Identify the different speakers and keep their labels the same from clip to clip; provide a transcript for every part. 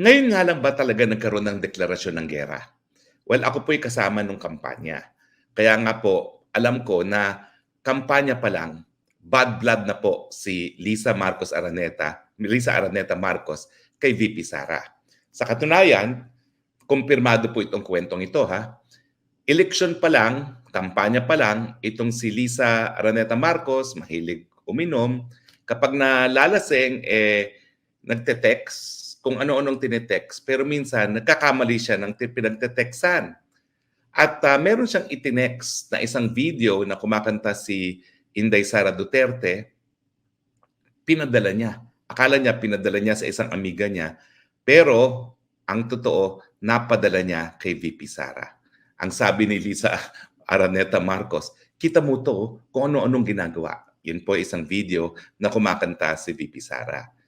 Speaker 1: Ngayon nga lang ba talaga nagkaroon ng deklarasyon ng gera? Well, ako po'y kasama nung kampanya. Kaya nga po, alam ko na kampanya pa lang, bad blood na po si Lisa Marcos Araneta, Lisa Araneta Marcos kay VP Sara. Sa katunayan, kumpirmado po itong kwentong ito ha. Election pa lang, kampanya pa lang, itong si Lisa Araneta Marcos, mahilig uminom, kapag nalalasing, eh, nagte-text, kung ano-anong tinetext, pero minsan nagkakamali siya ng pinagte-textan. At ah, meron siyang itinext na isang video na kumakanta si Inday Sara Duterte, pinadala niya. Akala niya pinadala niya sa isang amiga niya, pero ang totoo, napadala niya kay VP Sara. Ang sabi ni Lisa Araneta Marcos, kita mo to kung ano-anong ginagawa. Yun po isang video na kumakanta si VP Sara.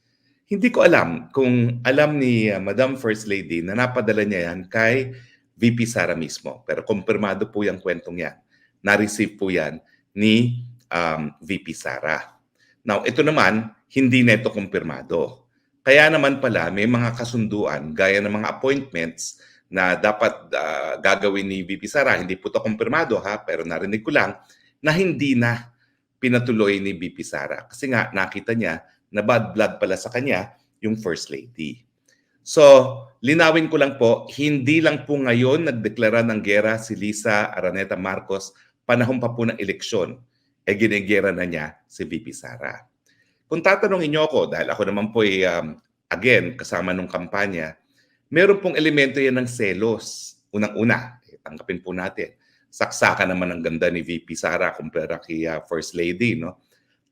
Speaker 1: Hindi ko alam kung alam ni uh, Madam First Lady na napadala niya yan kay VP Sara mismo. Pero kumpirmado po yung kwentong yan. Na-receive po yan ni um, VP Sara. Now, ito naman, hindi na ito kumpirmado. Kaya naman pala, may mga kasunduan gaya ng mga appointments na dapat uh, gagawin ni VP Sara. Hindi po ito kumpirmado ha, pero narinig ko lang na hindi na pinatuloy ni VP Sara. Kasi nga, nakita niya na bad blood pala sa kanya yung First Lady. So, linawin ko lang po, hindi lang po ngayon nagdeklara ng gera si Lisa Araneta Marcos panahon pa po ng eleksyon. E ginigera na niya si VP Sara. Kung tatanungin niyo ako, dahil ako naman po ay, um, again, kasama nung kampanya, meron pong elemento yan ng selos. Unang-una, eh, tanggapin po natin. Saksakan naman ang ganda ni VP Sara kumpara kay uh, First Lady, no?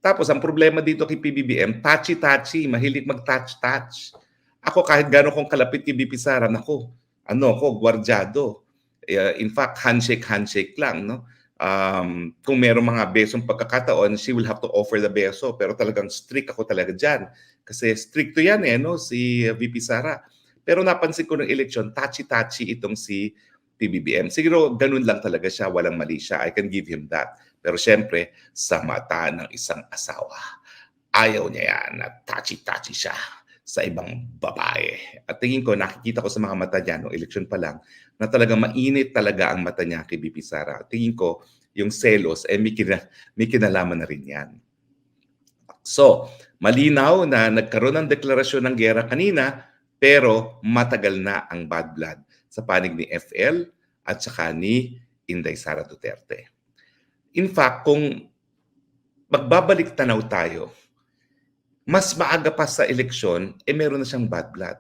Speaker 1: Tapos ang problema dito kay PBBM, touchy-touchy, mahilig mag-touch-touch. Ako kahit gano'n kong kalapit kay BP Sara, nako, ano ko, gwardyado. Uh, in fact, handshake-handshake lang, no? Um, kung merong mga besong pagkakataon, she will have to offer the beso. Pero talagang strict ako talaga dyan. Kasi stricto yan eh, no? Si VP Sara. Pero napansin ko ng eleksyon, touchy-touchy itong si PBBM. Siguro ganun lang talaga siya, walang mali siya. I can give him that. Pero syempre, sa mata ng isang asawa, ayaw niya yan na touchy-touchy siya sa ibang babae. At tingin ko, nakikita ko sa mga mata niya, no, election pa lang, na talagang mainit talaga ang mata niya kay BP Sara. At tingin ko, yung selos, eh may, kina, may kinalaman na rin yan. So, malinaw na nagkaroon ng deklarasyon ng gera kanina, pero matagal na ang bad blood sa panig ni FL at saka ni Inday Sara Duterte. In fact, kung magbabalik tanaw tayo, mas maaga pa sa eleksyon, eh meron na siyang bad blood.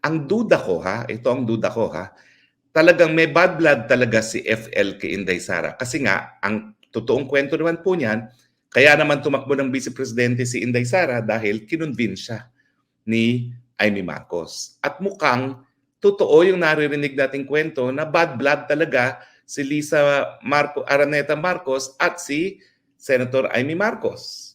Speaker 1: Ang duda ko ha, ito ang duda ko ha, talagang may bad blood talaga si FL kay Inday Sara. Kasi nga, ang totoong kwento naman po niyan, kaya naman tumakbo ng Vice Presidente si Inday Sara dahil kinonvince siya ni Amy Marcos. At mukhang totoo yung naririnig nating kwento na bad blood talaga si Lisa Marco, Araneta Marcos at si Senator Amy Marcos.